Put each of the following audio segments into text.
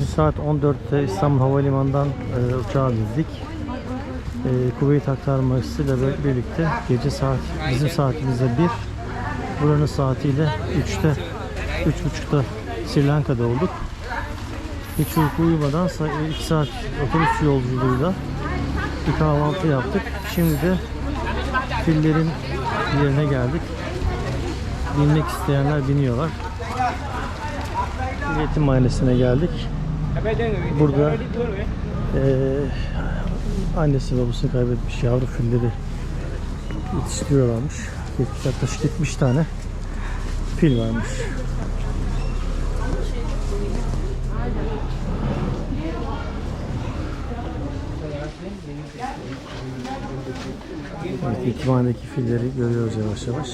Gece saat 14'te İstanbul Havalimanı'ndan e, uçağa bindik. E, Kuveyt aktarmasıyla bir- birlikte gece saat bizim saatimizde 1 buranın saatiyle 3'te 3.30'da Sri Lanka'da olduk. Hiç uyku uyumadan 2 saat otobüs yolculuğuyla bir kahvaltı yaptık. Şimdi de fillerin yerine geldik. Binmek isteyenler biniyorlar. Yetim Mahallesi'ne geldik. Burada eee annesi babasını kaybetmiş yavru filleri yetiştiriyorlarmış. Yaklaşık 70 tane fil varmış. Evet, yetimhanedeki filleri görüyoruz yavaş yavaş.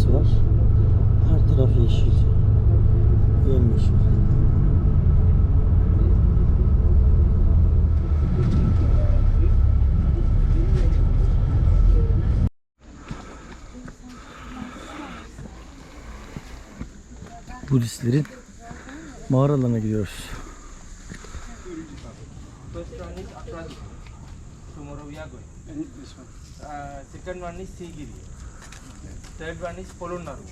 Tarlası var. Her taraf yeşil. Yemyeşil. Budistlerin mağaralarına gidiyoruz. Tomorrow we are going. Uh, second one is Sigiri. Third one is Polonnaru.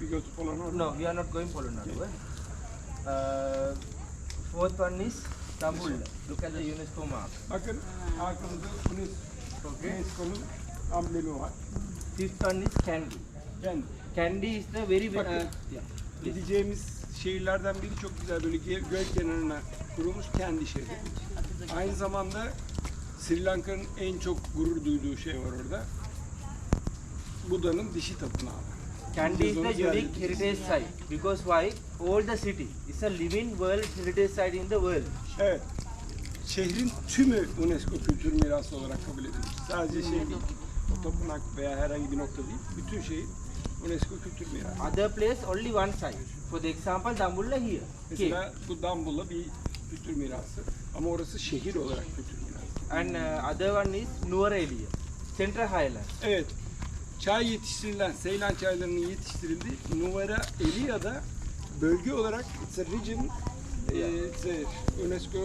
We go to Polonaru. No, we are not going Polonnaru. Eh? Uh, fourth one is Tambul. Look at the UNESCO map. Bakın arkamızda UNESCO, UNESCO'nun amblemi var. Fifth one is Kandy. Yani Kandy is the very uh, Bakın. yeah. Please. gideceğimiz şehirlerden biri çok güzel böyle göl kenarına kurulmuş kendi şehri. Aynı zamanda Sri Lanka'nın en çok gurur duyduğu şey var orada. Buda'nın dişi tapınağı. Kandy is the unique heritage site because why? All the city is a living world heritage site in the world. Evet. Şehrin tümü UNESCO kültür mirası olarak kabul edilmiş. Sadece şey değil. O tapınak veya herhangi bir nokta değil. Bütün şehir UNESCO kültür mirası. Other place only one site. For the example, Dambulla here. Mesela bu Dambulla bir kültür mirası. Ama orası şehir olarak kültür mirası. and uh, other one is Nuwara Central Highlands. Evet. Çay yetiştirilen, Seylan çaylarının yetiştirildiği Nuvara Elia'da bölge olarak it's a region, eh, it's a UNESCO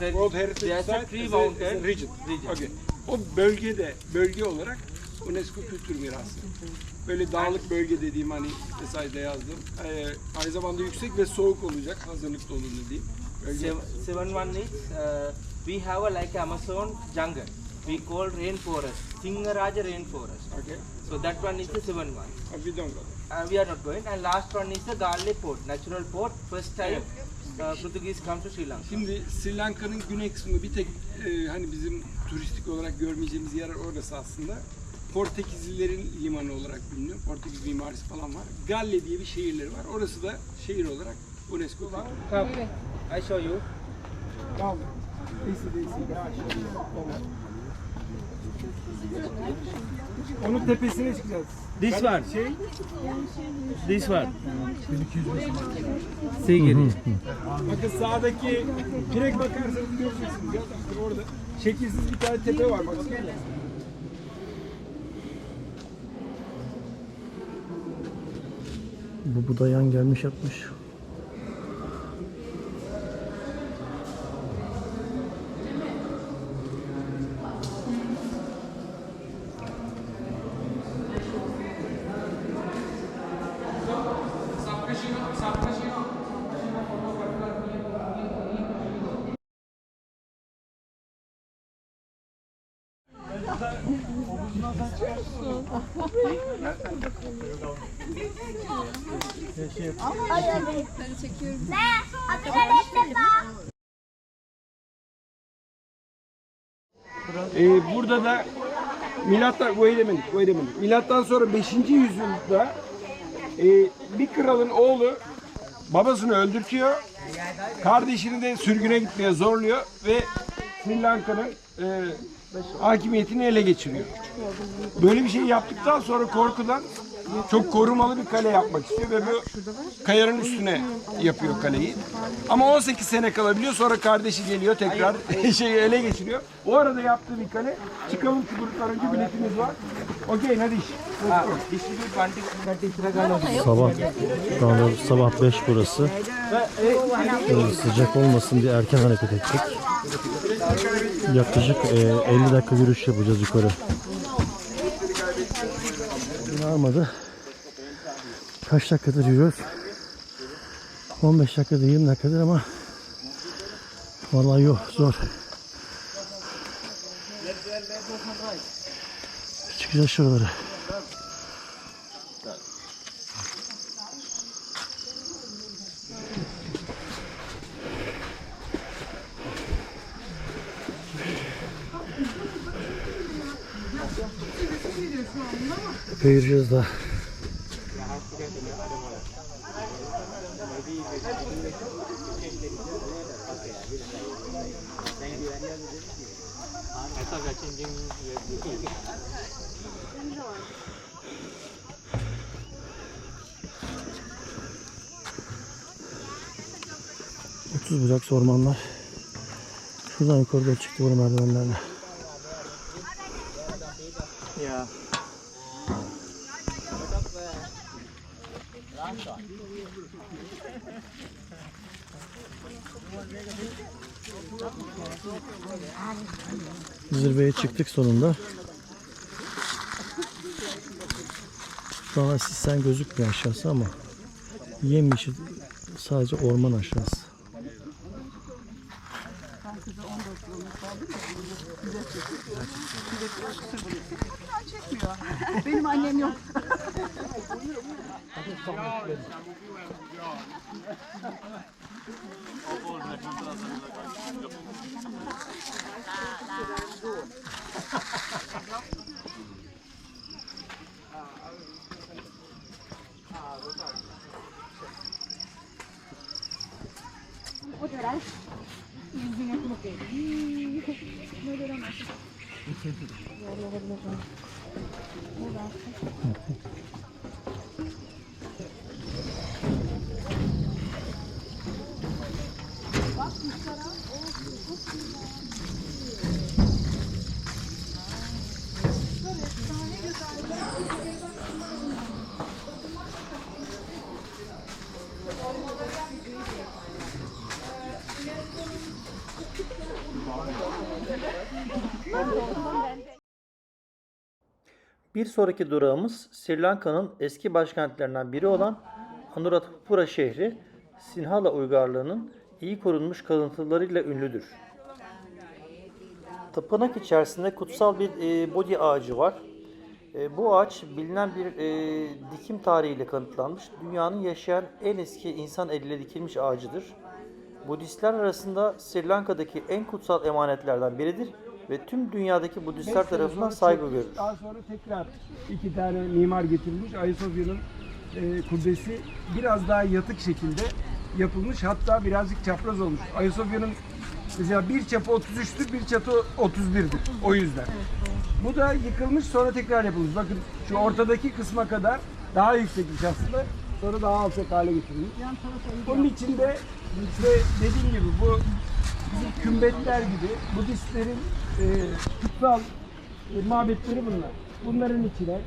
World Heritage Site, it's a- mountain region. Okay. O bölgede, bölge olarak UNESCO kültür mirası. Böyle dağlık bölge dediğim hani mesajda yazdım. Ee, aynı zamanda yüksek ve soğuk olacak. Hazırlıklı olun dediğim. Bölge. Seven, seven one is uh, we have a like Amazon jungle. We call rainforest, Singaraja rainforest. Okay. So that one is the seven one. Uh, We don't go. Uh, we are not going. And last one is the Garle port, natural port. First time uh, Portuguese come to Sri Lanka. Şimdi Sri Lanka'nın güney kısmı bir tek e, hani bizim turistik olarak görmeyeceğimiz yer orası aslında. Portekizlilerin limanı olarak biliniyor. Portekiz mimarisi falan var. Galle diye bir şehirleri var. Orası da şehir olarak UNESCO kültürü. I show you. Onun tepesine çıkacağız. This one. Şey, This one. Sigiri. bakın sağdaki direkt bakarsanız göreceksiniz. Ya, orada şekilsiz bir tane tepe var. Bakın. Bu budayan gelmiş Ee, burada da milattan wait a minute, wait a minute. Milattan sonra 5. yüzyılda e, bir kralın oğlu babasını öldürtüyor. Kardeşini de sürgüne gitmeye zorluyor ve Sri Lanka'nın e, hakimiyetini ele geçiriyor. Böyle bir şey yaptıktan sonra korkudan çok korumalı bir kale yapmak istiyor ve bu kayanın üstüne yapıyor kaleyi. Ama 18 sene kalabiliyor sonra kardeşi geliyor tekrar şeyi ele geçiriyor. O arada yaptığı bir kale. Çıkalım şu gruplar önce biletimiz var. Okey hadi iş. Ah, distribute 20 30 raganos. Sabah şu anda sabah 5 burası. Ee, sıcak olmasın diye erken hareket ettik. Yaklaşık e, 50 dakika yürüyüş yapacağız yukarı. Varmadı. Kaç dakikadır yürüyoruz? 15 dakikadır 20 dakikadır ama vallahi yok zor. Çıkacağız şuraları. Yürüyeceğiz daha. Otuz bucak ormanlar. Şuradan yukarı doğru çıktı bu merdivenlerle. Zirveye çıktık sonunda. Şu sen gözükmüyor aşağısı ama yemyeşil sadece orman aşağısı. Benim annem yok. noi siamo più a Oh Boże, jak mam teraz zabiegać. Odbieraj. I zginę chłopie. No dobra, masz. Dobra, dobra, dobra. Dobra. Bir sonraki durağımız Sri Lanka'nın eski başkentlerinden biri olan Anuradhapura şehri Sinhala uygarlığının iyi korunmuş kalıntılarıyla ünlüdür. Tapınak içerisinde kutsal bir e, Bodhi ağacı var. E, bu ağaç bilinen bir e, dikim tarihiyle kanıtlanmış. Dünyanın yaşayan en eski insan eliyle dikilmiş ağacıdır. Budistler arasında Sri Lanka'daki en kutsal emanetlerden biridir ve tüm dünyadaki Budistler tarafından saygı görür. Daha sonra tekrar iki tane mimar getirilmiş. Ayasofya'nın e, kubbesi biraz daha yatık şekilde yapılmış. Hatta birazcık çapraz olmuş. Ayasofya'nın mesela bir çapı 33'tür, bir çatı 31'dir. O yüzden. Bu da yıkılmış sonra tekrar yapılmış. Bakın şu ortadaki kısma kadar daha yüksekmiş aslında. Sonra daha alçak hale getirilmiş. Onun içinde işte dediğim gibi bu bizim kümbetler gibi Budistlerin e, kutsal e, mabetleri bunlar. Bunların içine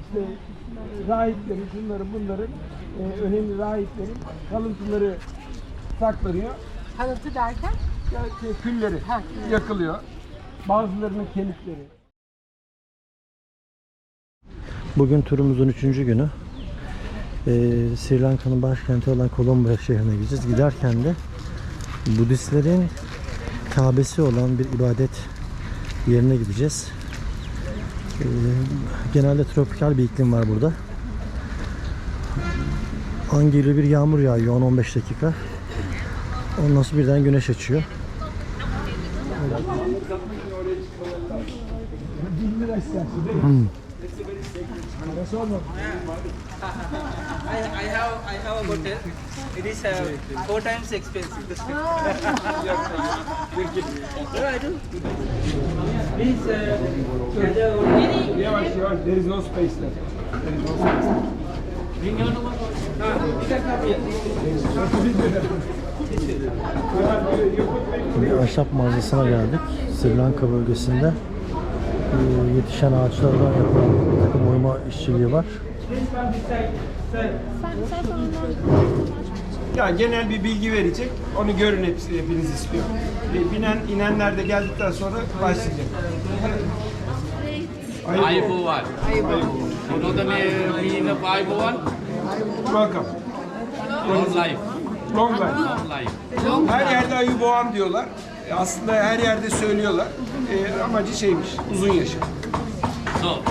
işte rahiplerin, şunların bunların e, önemli rahiplerin kalıntıları saklanıyor. Kalıntı derken? Ya, şey, külleri yakılıyor. Bazılarının kemikleri. Bugün turumuzun üçüncü günü. Ee, Sri Lanka'nın başkenti olan Colombo şehrine gideceğiz. Giderken de Budistlerin Kabe'si olan bir ibadet yerine gideceğiz. Ee, genelde tropikal bir iklim var burada. An geliyor bir yağmur yağıyor 10-15 dakika. Ondan sonra birden güneş açıyor. Hmm. I have I have a hotel. It is uh, four times expensive. no, I do. Yavaş yavaş. There is no space left. There is no space left. Bir ahşap mağazasına geldik. Sri Lanka bölgesinde e, yetişen ağaçlardan yapılan takım oyma işçiliği var. Ya genel bir bilgi verecek. Onu görün hepsi, hepiniz istiyor. E, Binen, inenler de geldikten sonra başlayacak. Aybowan. You know the name, meaning of Aybowan? Welcome. Long life. Long life. Long life. Her yerde ayı boğan diyorlar. E, Aslında her yerde söylüyorlar. E, amacı şeymiş, uzun yaşam. So, uh,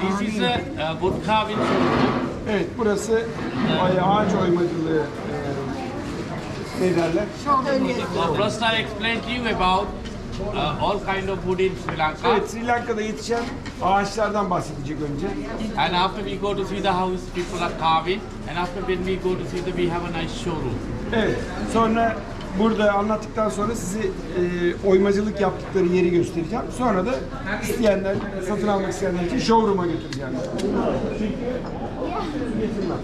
this is a, a wood carving showroom. Evet, burası ay- ağaç oymacılığı e, ne derler? So first I explained to you about uh, all kind of wood in Sri Lanka. Evet, Sri Lanka'da yetişen ağaçlardan bahsedecek önce. And after we go to see the house, people are carving. And after when we go to see the, we have a nice showroom. Evet, sonra burada anlattıktan sonra sizi e, oymacılık yaptıkları yeri göstereceğim. Sonra da isteyenler, satın almak isteyenler için showroom'a götüreceğim. Getirmez.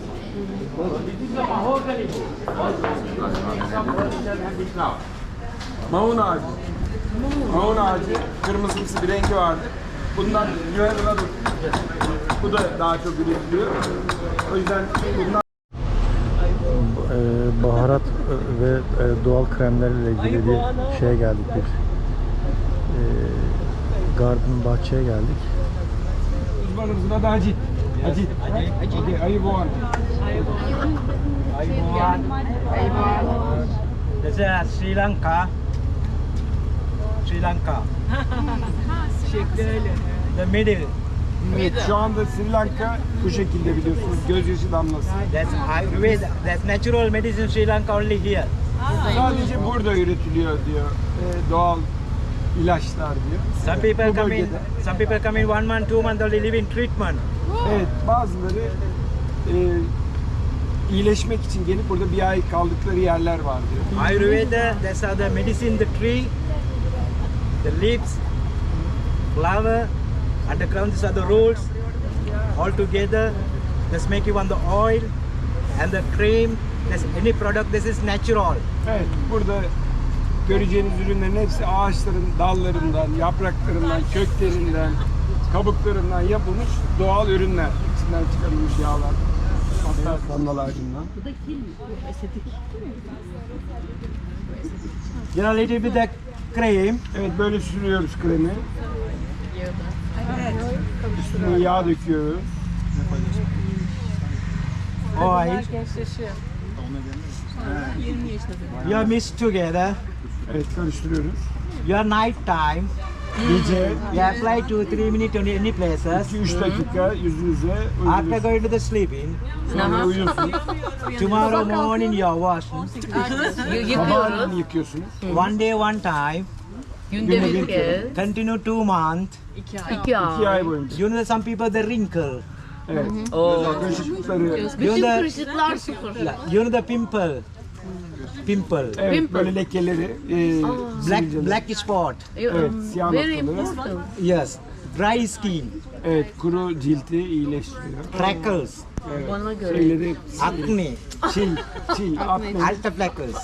Maun ağacı. Maun ağacı kırmızımsı bir rengi vardı. Bundan güvenle Bu da daha çok üretiliyor. O yüzden bundan E, baharat e, ve e, doğal kremlerle ilgili bir şeye geldik bir e, garden bahçeye geldik. uzmanımızın adı Hacit. Hacit. Hacit. Ayı boğan. This is Sri Lanka. Sri Lanka. the middle. Evet, şu anda Sri Lanka bu şekilde biliyorsunuz. Gözyaşı damlası. That's Ayurveda. That's natural medicine Sri Lanka only here. Sadece burada üretiliyor diyor. Ee, doğal ilaçlar diyor. Some people Bu come in. Some people come in one month, two months only live in treatment. Evet, bazıları e, iyileşmek için gelip burada bir ay kaldıkları yerler var diyor. Ayurveda. That's how the medicine, the tree, the leaves, flower, underground. These are the roots. All together, just make you want the oil and the cream. There's any product. This is natural. Evet, burada göreceğiniz ürünlerin hepsi ağaçların dallarından, yapraklarından, köklerinden, kabuklarından yapılmış doğal ürünler. İçinden çıkarılmış yağlar. Hatta sandal ağacından. You know, little bit the cream. Evet, böyle sürüyoruz kremi. Üstüne yağ döküyoruz. oil. You are mixed together. Evet, karıştırıyoruz. Your night time. Gece You apply two three minutes on any places. 2-3 dakika yüzünüze After going to the sleeping, Sonra uyuyorsunuz. tomorrow morning you are washing. Sabahleyin yıkıyorsunuz. One day, one time. Günde bir kere. Continue two months. İki ay boyunca. You know some people the wrinkle. Evet. Kırışıklıkları. Know the, Kırışıklar sıfır. you know the pimple. Pimple. Evet, böyle lekeleri. E, Black black spot. Evet, siyah Very noktaları. important. Yes. Dry skin. Evet, kuru cilti iyileştiriyor. Freckles. Evet. Bana göre. Şeyleri, Acne. çil, çil, akne. Alta freckles.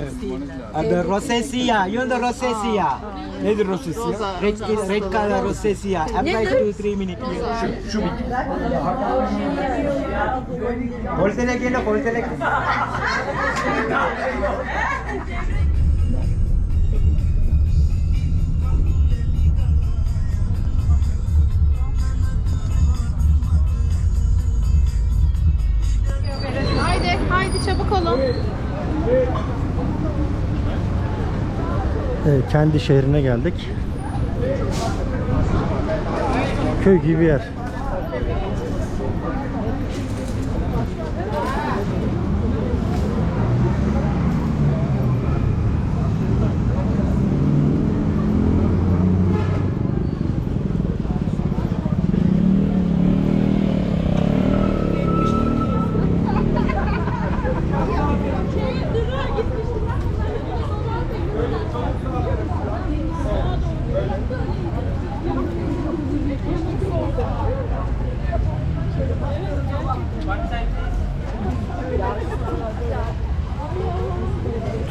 Evet. The rosacea. You know the rosacea. Nedir rosesi ya? Red, red color rosacea. Apply two three minutes. Şu bit. Wholesale gelo, wholesale. Haydi, haydi çabuk olun. E, kendi şehrine geldik. Köy gibi bir yer.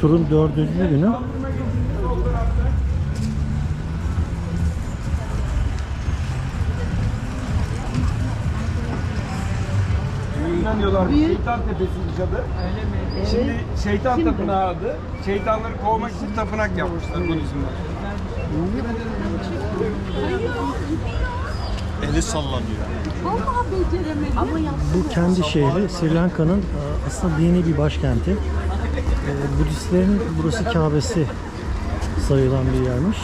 Turun dördüncü günü. Yüzünden diyorlar şeytan tepesiymiş adı. Öyle mi? Şimdi şeytan tapınağı adı. Şeytanları kovmak için tapınak yapmışlar Budizm'de. Eli sallanıyor. Bu kendi şehri Sri Lanka'nın e, aslında dini bir başkenti. E, Budistlerin burası Kabe'si sayılan bir yermiş.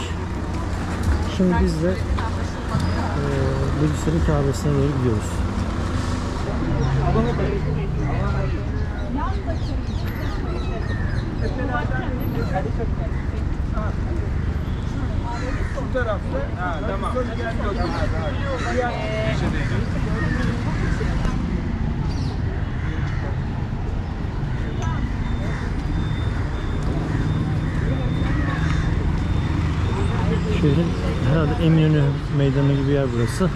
Şimdi biz de e, Budistlerin Kabe'sine doğru gidiyoruz. Bu tarafta. Ha tamam. Diğer köşedeydi. Şehrin herhalde Eminönü meydanı gibi yer burası.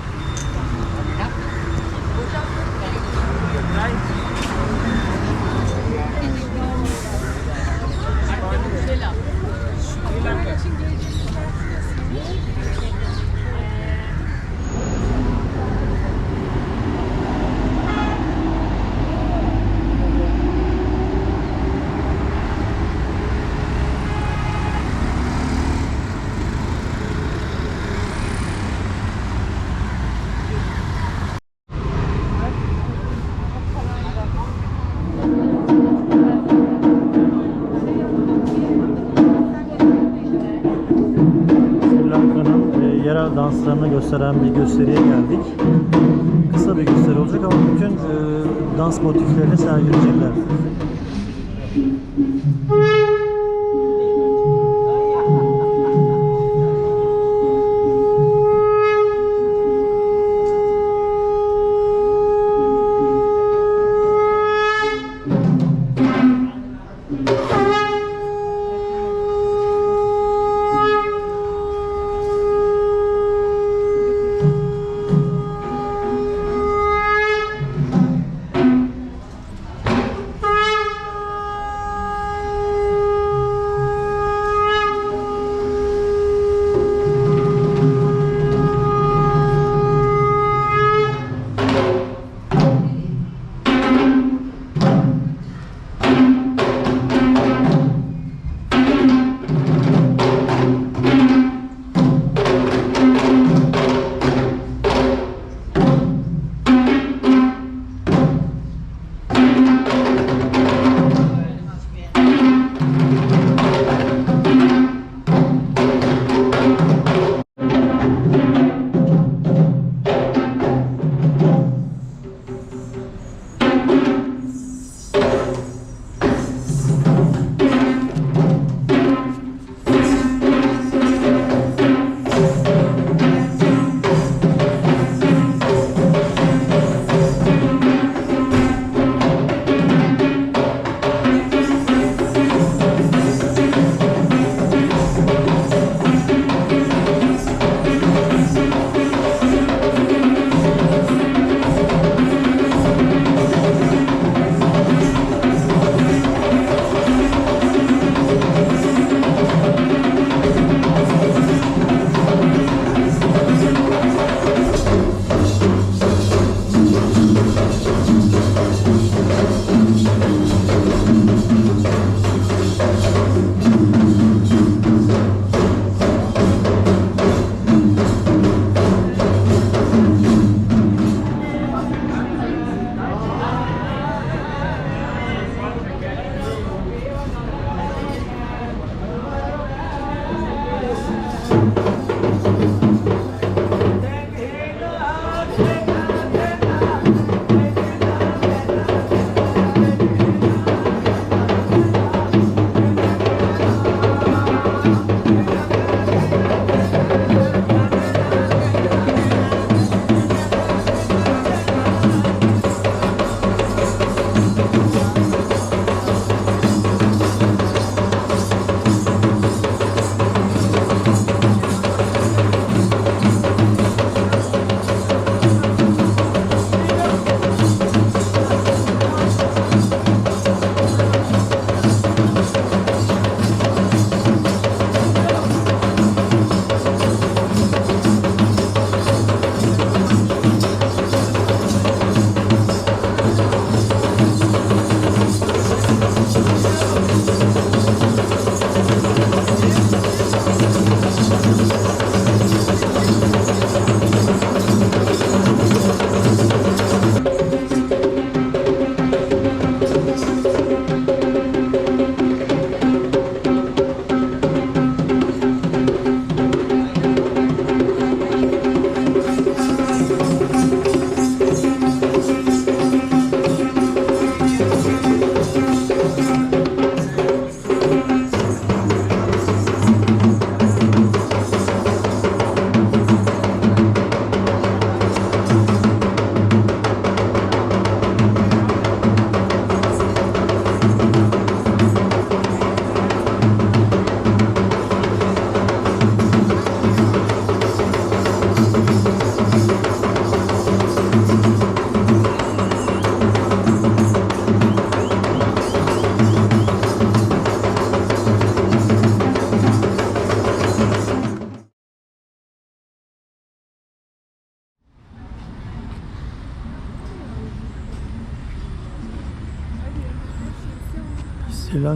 Danslarını gösteren bir gösteriye geldik. Kısa bir gösteri olacak ama bütün e, dans motiflerini sergileyecekler.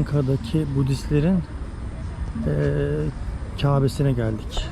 Sri Lanka'daki Budistlerin eee Kabe'sine geldik.